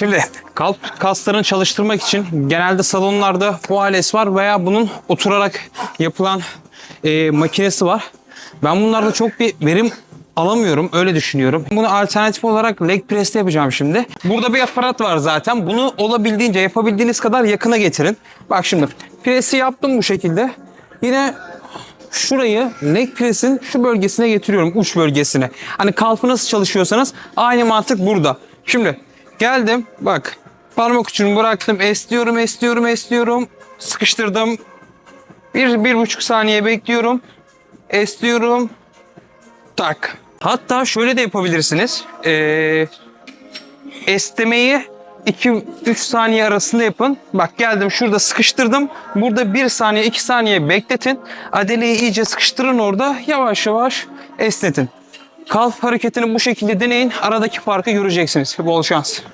Şimdi kalp kaslarını çalıştırmak için genelde salonlarda bu alet var veya bunun oturarak yapılan e, makinesi var. Ben bunlarda çok bir verim alamıyorum öyle düşünüyorum. Bunu alternatif olarak leg press'te yapacağım şimdi. Burada bir aparat var zaten. Bunu olabildiğince yapabildiğiniz kadar yakına getirin. Bak şimdi presi yaptım bu şekilde. Yine şurayı leg press'in şu bölgesine getiriyorum uç bölgesine. Hani kalfı nasıl çalışıyorsanız aynı mantık burada. Şimdi geldim bak parmak ucunu bıraktım esliyorum esliyorum esliyorum sıkıştırdım. Bir, bir buçuk saniye bekliyorum. Esliyorum. Tak. Hatta şöyle de yapabilirsiniz. Ee, esnemeyi 2-3 saniye arasında yapın. Bak geldim şurada sıkıştırdım. Burada 1 saniye 2 saniye bekletin. Adeleyi iyice sıkıştırın orada. Yavaş yavaş esnetin. Kalf hareketini bu şekilde deneyin. Aradaki farkı göreceksiniz. Bol şans.